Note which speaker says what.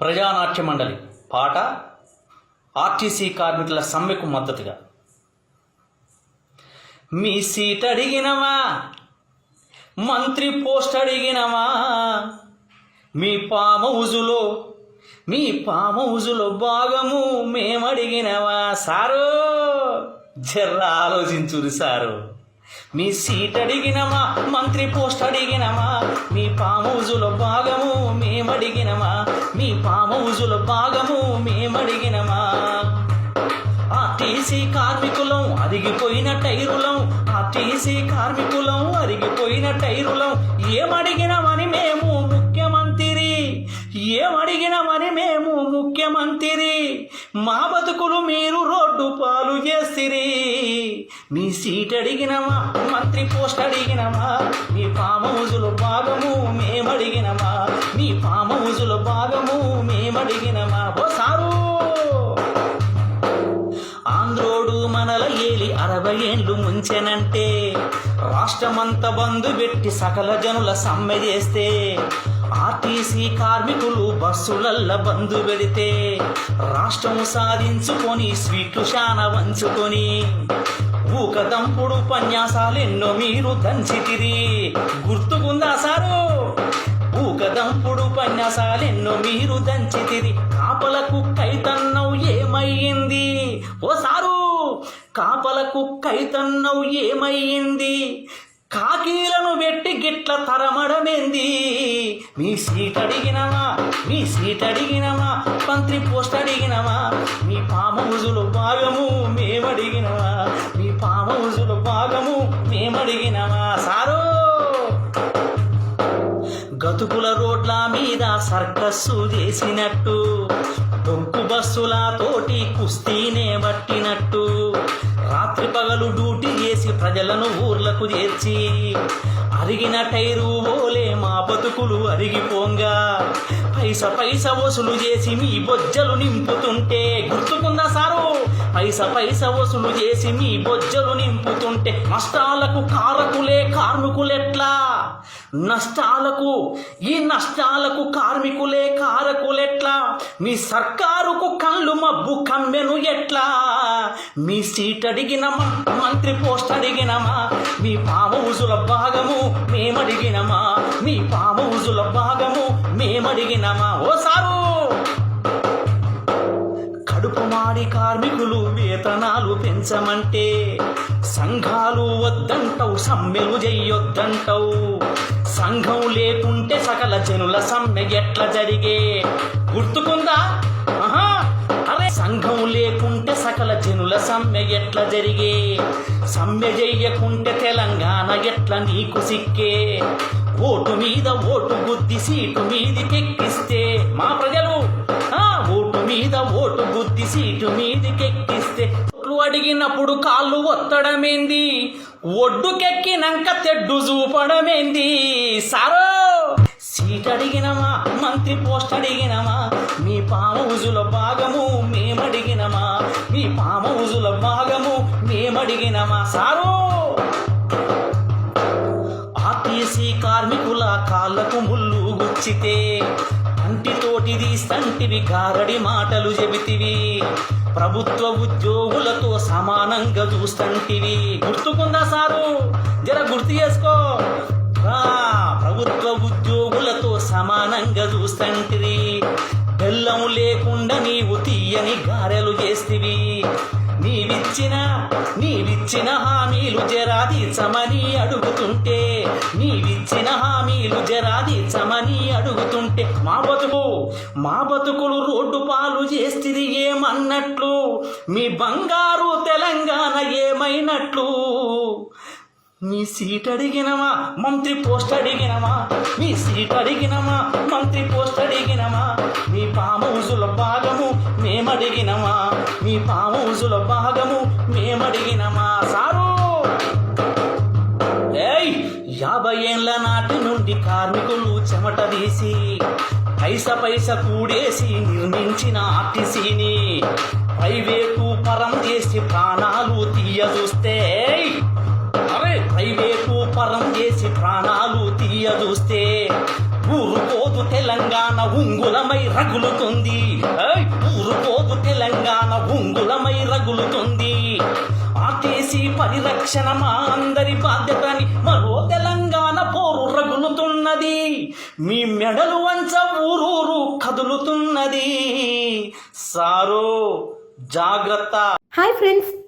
Speaker 1: ప్రజానాట్య మండలి. పాట ఆర్టీసీ కార్మికుల సమ్మెకు మద్దతుగా. మీ సీట్ అడిగినవా? మంత్రి పోస్ట్ అడిగినవా? మీ పామ ఉజులో మీ పామ హౌజులో భాగము మేమడిగినవా సారు? జర్ర ఆలోచించురు సారు. మీ సీట్ అడిగినమా మంత్రి పోస్ట్ అడిగినమా మీ పామౌజులో భాగము మేమడిగినమా మీ పామ భాగము మేమడిగినమా? ఆర్టీసీ కార్మికులం అరిగిపోయిన టైరులం ఆర్టీసీ కార్మికులం అరిగిపోయిన టైరులం ఏమడిగినమా ఏమడిగినమని మేము ముఖ్యమంత్రి. మా బతుకులు మీరు రోడ్డు పాలు చేసిరి. మీ సీట్ అడిగినమా మంత్రి పోస్ట్ అడిగినమా మీ పామ హౌజులో భాగము మేమడిగినమా మీ పామ హౌజులో భాగము మేమడిగినమా? ఓ సారు! ఆంధ్రోడు మనల ఏలి అరవై ఏండ్లు ముంచెనంటే రాష్ట్రమంతా బంధు పెట్టి సకల జనుల సమ్మె చేస్తే ఆర్టీసీ కార్మికులు బస్సులల్ల బంధు పెడితే రాష్ట్రం సాధించుకొని స్వీట్లు శాన వంచుకొని ఊకదంపుడు ఉపన్యాసాలెన్నో మీరు దంచితిరి. గుర్తుకుందా సారు? ఊకదంపుడు పన్యాసాలెన్నో మీరు దంచితిరి. కాపలకు కైతన్నవు ఏమయ్యింది? ఓ సారు కాపలకు కైతన్నవు ఏమయ్యింది? కాకీలను పెట్టి గిట్ల తరమడమేంది? మీ సీట్ అడిగినవా? మీ సీట్ అడిగినవా? మంత్రి పోస్ట్ అడిగినవా? మీ పామ భాగము మేమడిగినవా? మీ పామ హౌజులో భాగము మేమడిగినవా? సారు! గతుకుల రోడ్ల మీద సర్కస్సు చేసినట్టు డొంకు బస్సుల తోటి కుస్తీనే పట్టినట్టు రాత్రి పగలు డ్యూటీ చేసి ప్రజలను ఊర్లకు చేర్చి అరిగిన టైరు ఓలే బతుకులు అరిగిపోంగా. పైస పైస వసూలు చేసి మీ బొజ్జలు నింపుతుంటే గుర్తుకుందా సారు? పైస పైస వసూలు చేసి మీ బొజ్జలు నింపుతుంటే నష్టాలకు కారకులే కార్మికులెట్లా? నష్టాలకు ఈ నష్టాలకు కార్మికులే కారకులెట్లా? మీ సర్కారుకు కళ్ళు మబ్బు కమ్మెను ఎట్లా? మీ సీట్ అడిగినమా? మంత్రి పోస్ట్ అడిగినమా? మీ పామౌజుల భాగము మేమడిగినమా? మీ పామౌజుల భాగము మేమడిగినమా? ఓ సారు! కడుపు మాడి కార్మికులు వేతనాలు పెంచమంటే సంఘాలు వద్దంటవు సమ్మెలు చెయ్యొద్దంటవు సంఘం లేకుంటే సకల జనుల సమ్మె ఎట్లా జరిగే? గుర్తుకుందా? సంఘం లేకుంటే సకల జనుల సమ్మె ఎట్ల జరిగే? సమ్మె చెయ్యకుంటే తెలంగాణ ఎట్ల నీకు సిక్కే? ఓటు మీద ఓటు బుద్ధి సీటు మీదికెక్కిస్తే మా ప్రజలు ఆ ఓటు మీద ఓటు బుద్ధి సీటు మీదికెక్కిస్తే కెక్కిస్తే. అడిగినప్పుడు కాళ్ళు ఒత్తడమేంది? ఒడ్డుకెక్కినాక తెడ్డు చూపడమేంది సారో! సీట్ అడిగినమా మంత్రి పోస్ట్ అడిగినమా మీ పామౌజుల భాగము మేమడిగినమా? మీ పామౌజుల భాగము మేమడిగినమా? సారో! ఆర్టీసీ కార్మికుల కాళ్ళకు ముళ్ళు గుచ్చితే అంటితోటిది తీస్తంటివి గారడి మాటలు చెబితివి. ప్రభుత్వ ఉద్యోగులతో సమానంగా చూస్తంటివి. గుర్తుకుందా సారు? జర గుర్తు చేసుకో. ప్రభుత్వ ఉద్యోగులతో సమానంగా చూస్తంటివి. బెల్లం లేకుండా నీవు తీయని గారెలు చేస్తివి. నీవిచ్చిన నీవిచ్చిన హామీలు జరాది చమని అడుగుతుంటే నీవిచ్చిన హామీలు జరాది చమని అడుగుతుంటే మా బతుకు మా బతుకులు రోడ్డు పాలు చేస్తుంది ఏమన్నట్లు? మీ బంగారు తెలంగాణ ఏమైనట్లు? మీ సీట్ అడిగినమా? మంత్రి పోస్ట్ అడిగినమా? మీ సీట్ అడిగినమా? మంత్రి పోస్ట్ అడిగినమా? మీ పామౌజుల భాగము మేమడిగినమా? మీ పామౌజుల భాగము మేమడిగినమా? సారు! ఏయ్ యాభై ఏండ్ల నాటి నుండి కార్మికులు చెమట తీసి పైస పైస కూడేసి నిర్మించిన ఆర్టీసీని ప్రైవేటు పరం చేసి ప్రాణాలు తీయ చూస్తే ప్రైవేటు పరం చేసి ప్రాణాలు తీయదూస్తే ఊరుకోదు తెలంగాణ ఉంగులమై రగులుతుంది. ఊరుకోదు తెలంగాణ ఉంగులమై రగులుతుంది. ఆర్టీసీ పరిరక్షణ మా అందరి బాధ్యతని మరో తెలంగాణ పోరు రగులుతున్నది. మీ మెడలు వంచ ఊరూరు కదులుతున్నది. సారో జాగ్రత్త.
Speaker 2: Hi friends.